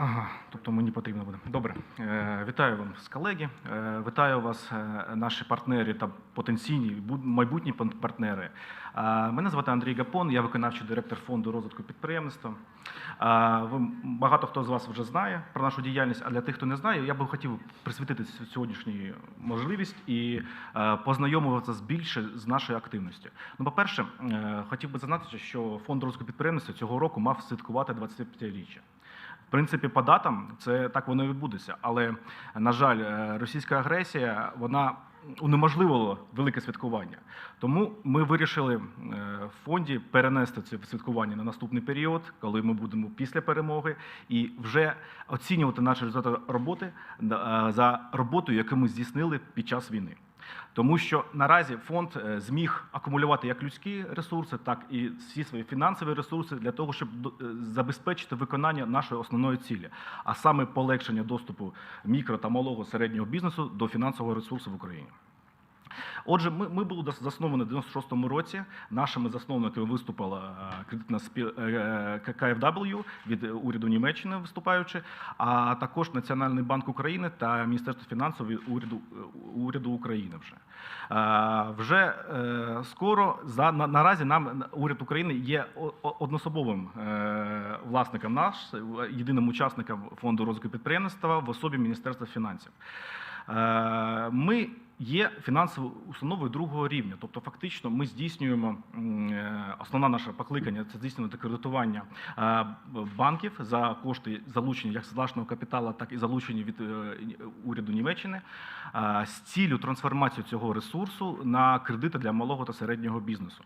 Ага, тобто мені потрібно буде. Добре, Е, вітаю вас, колеги. Е, Вітаю вас, е, наші партнери та потенційні майбутні партнери. Мене звати Андрій Гапон, я виконавчий директор фонду розвитку підприємництва. Ви багато хто з вас вже знає про нашу діяльність, а для тих, хто не знає, я би хотів присвятити сь- сьогоднішню можливість і познайомитися більше з нашою активністю. Ну, по-перше, хотів би зазначити, що фонд розвитку підприємництва цього року мав святкувати 25-річчя. В принципі, по датам це так воно і відбудеться. Але, на жаль, е, російська агресія вона унеможливила велике святкування. Тому ми вирішили е, в фонді перенести це святкування на наступний період, коли ми будемо після перемоги, і вже оцінювати наші результати роботи е, за роботою, яку ми здійснили під час війни. Тому що наразі фонд е, зміг акумулювати як людські ресурси, так і всі свої фінансові ресурси для того, щоб е, забезпечити виконання нашої основної цілі, а саме полегшення доступу мікро та малого середнього бізнесу до фінансового ресурсу в Україні. Отже, ми, ми були засновані в 96-му році. Нашими засновниками виступила е, кредитна спіл е, від е, уряду Німеччини, виступаючи, а також Національний банк України та Міністерство фінансів від уряду, е, уряду України. Вже вже скоро за на, наразі нам уряд України є одноособовим власником наш, єдиним учасником фонду розвитку підприємництва в особі Міністерства фінансів. Е, Ми є фінансовою установою другого рівня, тобто фактично ми здійснюємо е, основне наше покликання це здійснювати кредитування е, банків за кошти залучені як з власного капіталу, так і залучені від уряду Німеччини з ціллю трансформації цього ресурсу на кредити для малого та середнього бізнесу.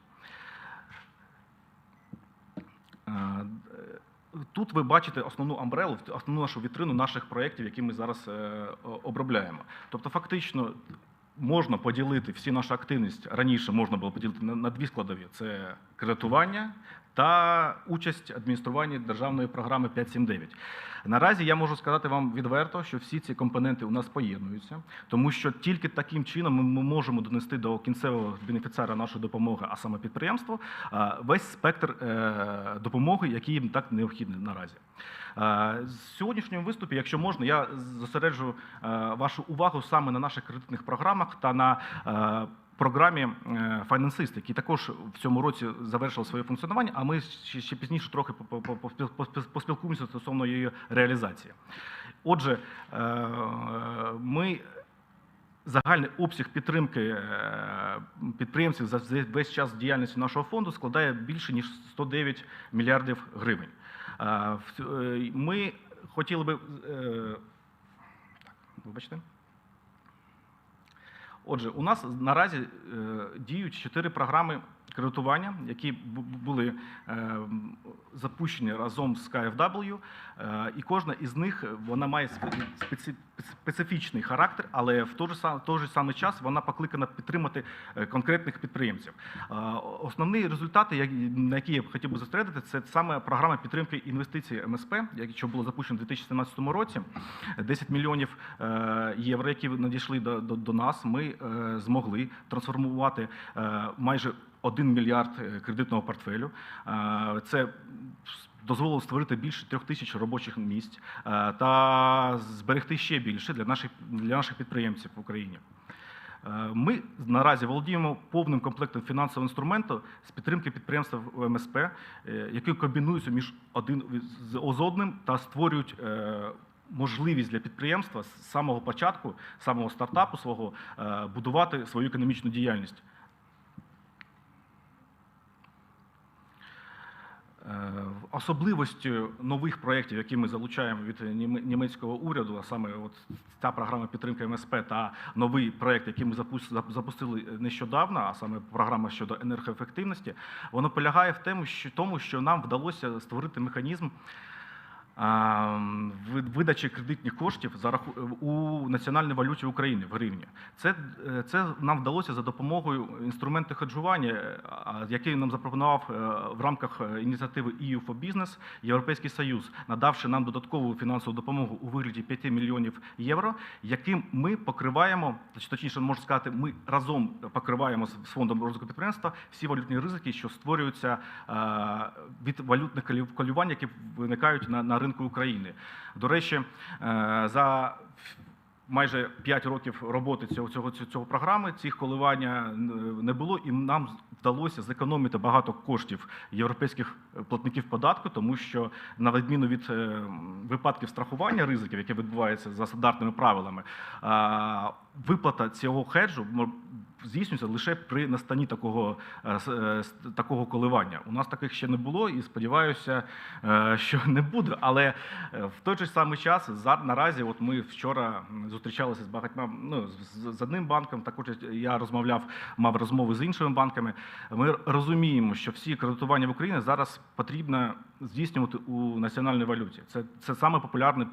Тут ви бачите основну амбрелу, основну нашу вітрину наших проєктів, які ми зараз е, обробляємо. Тобто, фактично, можна поділити всі нашу активність раніше можна було поділити на дві складові: це кредитування та участь в адмініструванні державної програми 579. Наразі я можу сказати вам відверто, що всі ці компоненти у нас поєднуються, тому що тільки таким чином ми- можемо донести до кінцевого бенефіціара нашої допомоги, а саме підприємство, весь спектр е, допомоги, який їм так необхідний наразі. З сьогоднішньому виступі, якщо можна, я зосереджу е, вашу увагу саме на наших кредитних програмах та на е, програмі е, Файнансист, який також в цьому році завершив своє функціонування, а ми ще, пізніше трохи по- по- по- поспіл- поспіл- поспілкуємося стосовно її реалізації. Отже, е, ми Загальний обсяг підтримки е, підприємців за весь час діяльності нашого фонду складає більше ніж 109 мільярдів гривень. Ми хотіли би вибачте. Отже, у нас наразі е, діють чотири програми кредитування, які були е, запущені разом з KFW, е, і кожна із них вона має специфічний характер, але в той же той же самий час вона покликана підтримати е, конкретних підприємців. Е, Основні результати, на які я хотів би зосередити, це саме програма підтримки інвестицій МСП, яка була запущена у 2017 році. 10 мільйонів е, євро, які надійшли до, нас, ми е, змогли трансформувати е, майже 1 мільярд е, кредитного портфелю. Е, Це дозволило створити більше трьох тисяч робочих місць е, та зберегти ще більше для наших, для наших підприємців в Україні. Ми наразі володіємо повним комплектом фінансового інструменту з підтримки підприємства в МСП, які комбінуються між один з одним та створюють можливість для підприємства з самого початку, самого стартапу свого будувати свою економічну діяльність. Е, Особливостю нових проєктів, які ми залучаємо від німецького уряду, а саме от ця програма підтримки МСП та новий проєкт, який ми запус- запустили нещодавно, а саме програма щодо енергоефективності, воно полягає в тому, що нам вдалося створити механізм. Видачі кредитних коштів у національній валюті України в гривні. Це, е, це нам вдалося за допомогою інструменту хеджування, е, який нам запропонував е, в рамках ініціативи EU for Business Європейський Союз, надавши нам додаткову фінансову допомогу у вигляді 5 мільйонів євро, яким ми покриваємо, точніше можна сказати, ми разом покриваємо з фондом розвитку підприємства всі валютні ризики, що створюються від валютних колю- колювань, які виникають на, на ринку України. До речі, е, за майже 5 років роботи цього, цього, цього, програми цих коливання е, не було, і нам вдалося зекономити багато коштів європейських платників податку, тому що на відміну від е, випадків страхування ризиків, які відбуваються за стандартними правилами, виплата цього хеджу здійснюється лише при настанні такого, е, е, такого коливання. У нас таких ще не було, і сподіваюся, е, що не буде. Але в той же самий час наразі, от ми вчора зустрічалися з багатьма ну, з, одним банком. Також я розмовляв, мав розмови з іншими банками. Ми розуміємо, що всі кредитування в Україні зараз потрібно здійснювати у національній валюті. Це, це саме популярний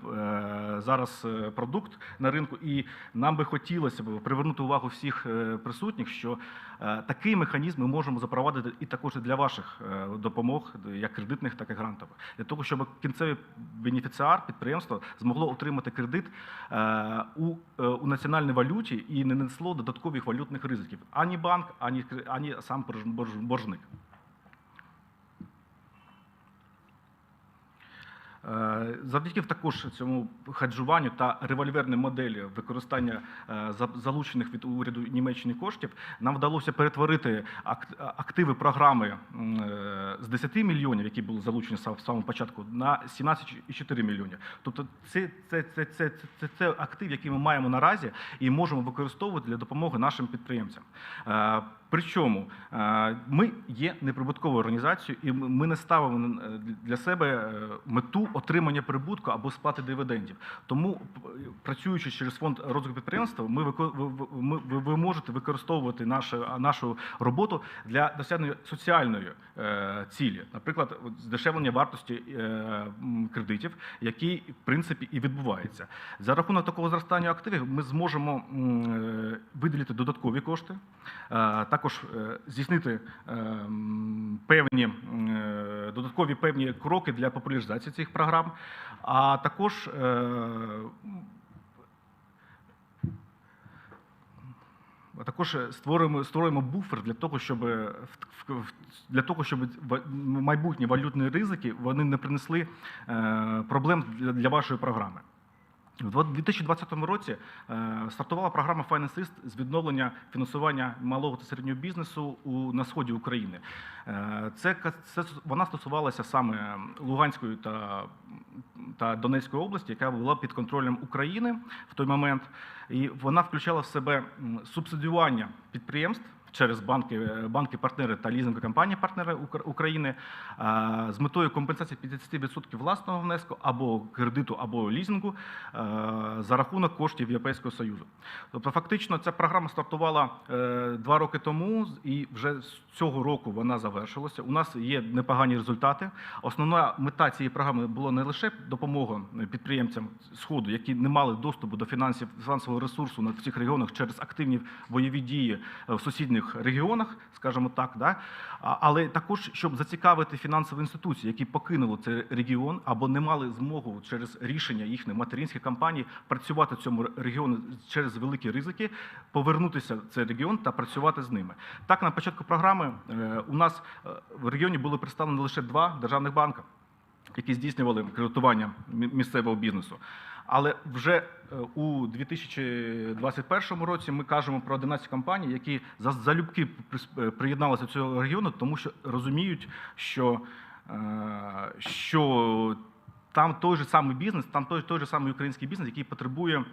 зараз продукт на ринку, і нам би хотілося б привернути увагу всіх е, присутніх, що е, такий механізм ми можемо запровадити і також для ваших е, допомог, як кредитних, так і грантових, для того, щоб кінцевий бенефіціар підприємства змогло отримати кредит е, у, у національній валюті і не несло додаткових валютних ризиків ані банк, ані, ані сам борж- борж- боржник. Завдяки також цьому хеджуванню та револьверній моделі використання е, за- залучених від уряду Німеччини коштів нам вдалося перетворити активи програми е, з 10 мільйонів, які були залучені в самому початку, на 17,4 мільйони. Тобто це, це, це, це, це, це актив, який ми маємо наразі і можемо використовувати для допомоги нашим підприємцям. Причому ми є неприбутковою організацією, і ми- не ставимо е, для себе е, мету отримання прибутку або сплати дивідендів. Тому, працюючи через фонд розвитку підприємства, ми ви, ви- можете використовувати нашу, нашу роботу для досягнення соціальної е, цілі, наприклад, здешевлення вартості кредитів, який в принципі і відбувається. За рахунок такого зростання активів ми зможемо виділити додаткові кошти, також е, здійснити е, певні е, додаткові певні кроки для популяризації цих програм, а також а також створюємо, створюємо буфер для того, щоб для того, щоб майбутні валютні ризики вони не принесли проблем для вашої програми. У 2020 році е, стартувала програма East з відновлення фінансування малого та середнього бізнесу у, на сході України. Е, Це, це вона стосувалася саме Луганської та, та Донецької області, яка була під контролем України в той момент. І вона включала в себе субсидіювання підприємств через банки, е, банки-партнери та лізингові компанії партнери Укра- України з метою компенсації 50% власного внеску або кредиту, або лізингу е, за рахунок коштів Європейського Союзу. Тобто, фактично, ця програма стартувала е, два роки тому, і вже з цього року вона завершилася. У нас є непогані результати. Основна мета цієї програми була не лише допомога підприємцям сходу, які не мали доступу до фінансів фінансового ресурсу на цих регіонах через активні бойові дії в сусідніх регіонах, скажімо так, да? Але також щоб зацікавити фінансові інституції, які покинули цей регіон або не мали змогу через рішення їхніх материнських компаній працювати в цьому регіоні через великі ризики, повернутися в цей регіон та працювати з ними. Так, на початку програми е, у нас е, в регіоні були представлені лише два державних банки які здійснювали кредитування місцевого бізнесу. Але вже е, у 2021 році ми кажемо про 11 компаній, які за- залюбки е, приєдналися до цього регіону, тому що розуміють, що, е, що там той же самий бізнес, там той, той же самий український бізнес, який потребує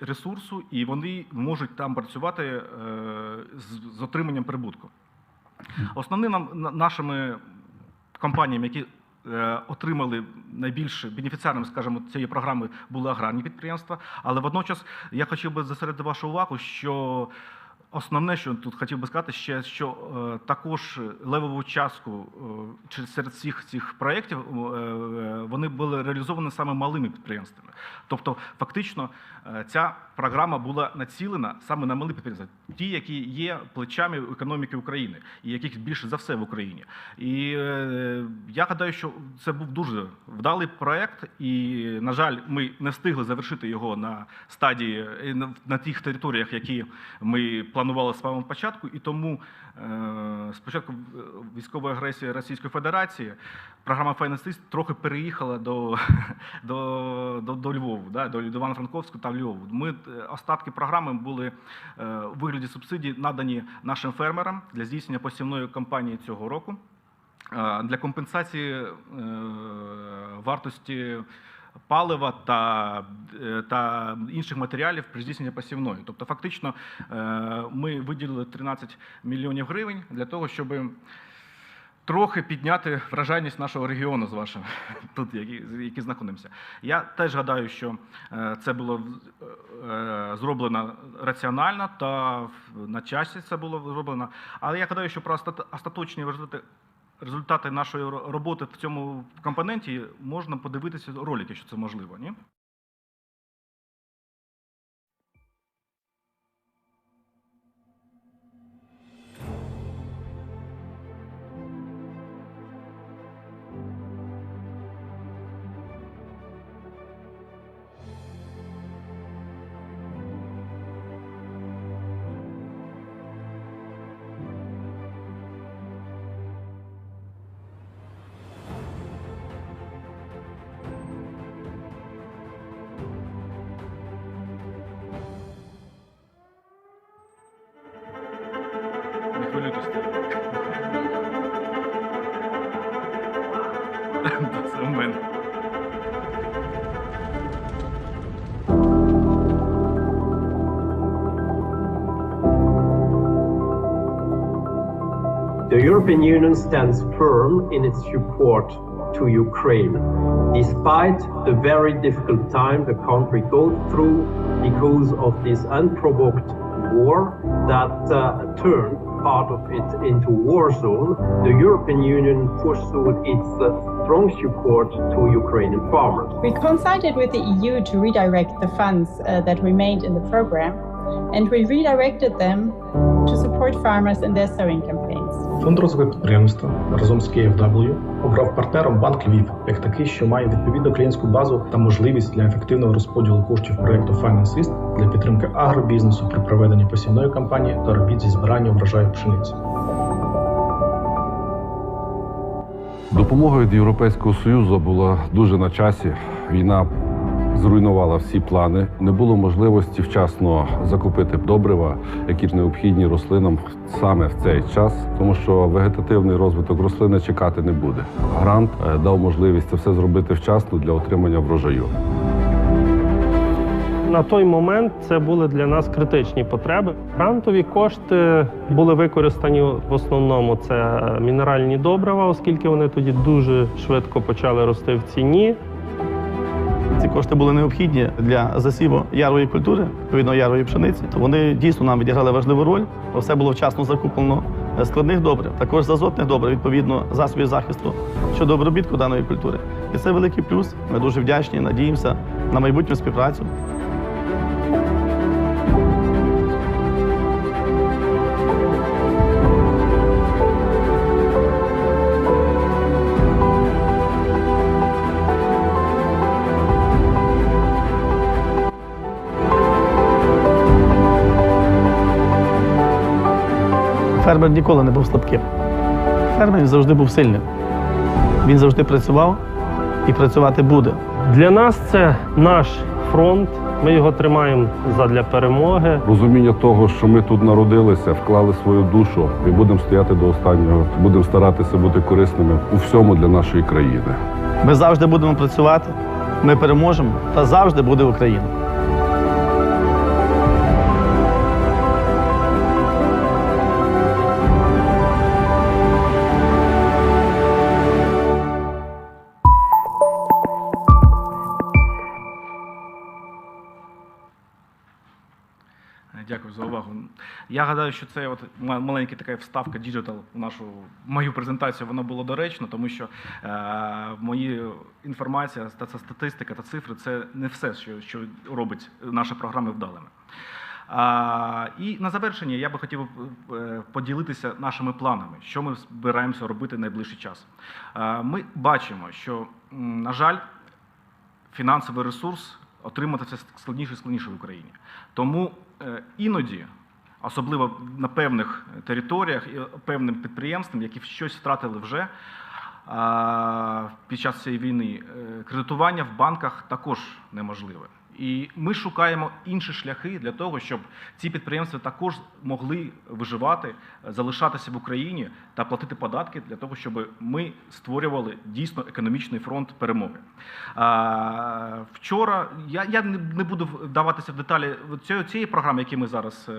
ресурсу, і вони можуть там працювати з, з отриманням прибутку. Основними нашими компаніями, які отримали найбільше бенефіціарним, скажімо, цієї програми були аграрні підприємства. Але водночас я хотів би зосередити вашу увагу, що основне, що тут хотів би сказати, ще що е, також левову частку е, серед всіх цих проєктів е, вони були реалізовані саме малими підприємствами. Тобто, фактично, ця програма була націлена саме на малі підприємства, ті, які є плечами економіки України, і яких більше за все в Україні. І я гадаю, що це був дуже вдалий проект, і на жаль, ми не встигли завершити його на стадії на, на тих територіях, які ми планували планували з самого початку, і тому е, спочатку е, військової агресії Російської Федерації програма Finance трохи переїхала до, до, до, до Львову, да, до, до Івано-Франковську та Львову. Ми е, остатки програми були у вигляді субсидій надані нашим фермерам для здійснення посівної кампанії цього року. Для компенсації вартості палива та, е, та інших матеріалів при здійсненні посівної. Тобто, фактично, е, ми виділили 13 мільйонів гривень для того, щоб трохи підняти вражайність нашого регіону з вашим тут, які, знаходимося. Я теж гадаю, що е, це було зроблено раціонально та на часі це було зроблено. Але я гадаю, що про остаточні результати результати нашої роботи в цьому компоненті можна подивитися ролики, що це можливо. Ні? The European Union stands firm in its support to Ukraine, despite the very difficult time the country goes through because of this unprovoked war that uh, turned part of it into war zone. The European Union pursued its uh, strong support to Ukrainian farmers. We consulted with the EU to redirect the funds uh, that remained in the program, and we redirected them to support farmers in their sowing campaigns. Фонд розвитку підприємства разом з KFW обрав партнером банк Львів як такий, що має відповідну клієнтську базу та можливість для ефективного розподілу коштів проекту Finance East для підтримки агробізнесу при проведенні посівної кампанії та робіт зі збирання врожаю пшениці. Допомога від Європейського Союзу була дуже на часі. Війна зруйнувала всі плани. Не було можливості вчасно закупити добрива, які необхідні рослинам саме в цей час, тому що вегетативний розвиток рослини чекати не буде. Грант е, дав можливість це все зробити вчасно для отримання врожаю. На той момент це були для нас критичні потреби. Грантові кошти були використані в основному це мінеральні добрива, оскільки вони тоді дуже швидко почали рости в ціні. Ці кошти були необхідні для засіву ярової культури, відповідно ярової пшениці. То вони дійсно нам відіграли важливу роль. Все було вчасно закуплено е, складних добрив, також з азотних добрив, відповідно засобів захисту щодо обробітку даної культури. І це великий плюс. Ми дуже вдячні, надіємося на майбутню співпрацю. Фермер ніколи не був слабким. Фермер завжди був сильним. Він завжди працював і працювати буде. Для нас це наш фронт. Ми його тримаємо задля перемоги. Розуміння того, що ми тут народилися, вклали свою душу і будемо стояти до останнього. Будемо старатися бути корисними у всьому для нашої країни. Ми завжди будемо працювати, ми переможемо та завжди буде Україна. Дякую за увагу. Я гадаю, що це от маленька така вставка діджитал в нашу мою презентацію. Воно було доречно, тому що е, мої інформація, та це статистика та цифри це не все, що, що робить наші програми вдалими. А, і на завершення я би хотів е, поділитися нашими планами, що ми збираємося робити найближчий час. Е, Ми бачимо, що, на жаль, фінансовий ресурс отримати все складніше і складніше в Україні. Тому е, іноді особливо на певних територіях і певним підприємствам, які щось втратили вже під час цієї війни, е, кредитування в банках також неможливе. І ми шукаємо інші шляхи для того, щоб ці підприємства також могли виживати, залишатися в Україні та платити податки для того, щоб ми створювали дійсно економічний фронт перемоги. Вчора я, я не буду вдаватися в деталі цієї, цієї програми, які ми зараз е,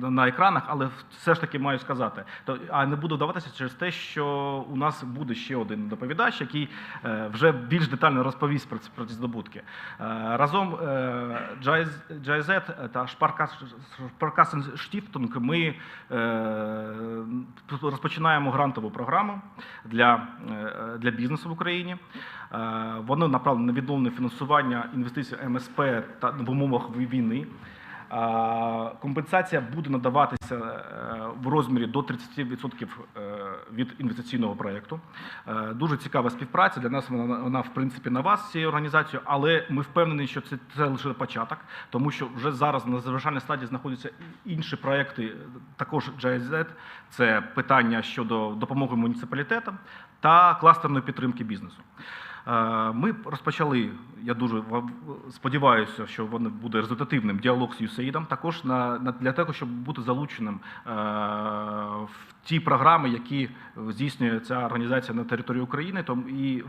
на- на екранах, але все ж таки маю сказати. А не буду вдаватися через те, що у нас буде ще один доповідач, який е, вже більш детально розповість про ці здобутки. Е, Разом е, GIZ GIZ та Шпаркасен Штіфтунг ми е, розпочинаємо грантову програму для, е, для бізнесу в Україні. Е, Воно направлено на відновлення фінансування інвестицій МСП та в умовах війни. Компенсація буде надаватися е, в розмірі до 30% е, від інвестиційного проєкту. Е, Дуже цікава співпраця. Для нас вона, вона в принципі на вас цією організацією, але ми впевнені, що це, це лише початок, тому що вже зараз на завершальній стадії знаходяться інші проекти, також GIZ. Це питання щодо допомоги муніципалітетам та кластерної підтримки бізнесу. Е, Ми розпочали. Я дуже сподіваюся, що він буде результативним діалог з USAID, також для того, щоб бути залученим е, в ті програми, які здійснює ця організація на території України, і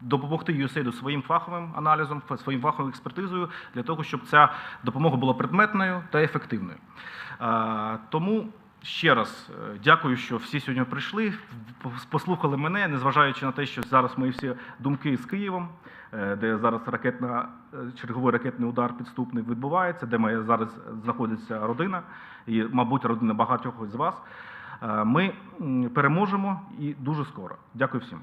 допомогти USAID своїм фаховим аналізом, своїм фаховою експертизою для того, щоб ця допомога була предметною та ефективною. Е, Тому ще раз е, дякую, що всі сьогодні прийшли, послухали мене, незважаючи на те, що зараз мої всі думки з Києвом, е, де зараз ракетна е, черговий ракетний удар підступний відбувається, де моя зараз знаходиться родина, і, мабуть, родина багатьох з вас. Ми переможемо і дуже скоро. Дякую всім.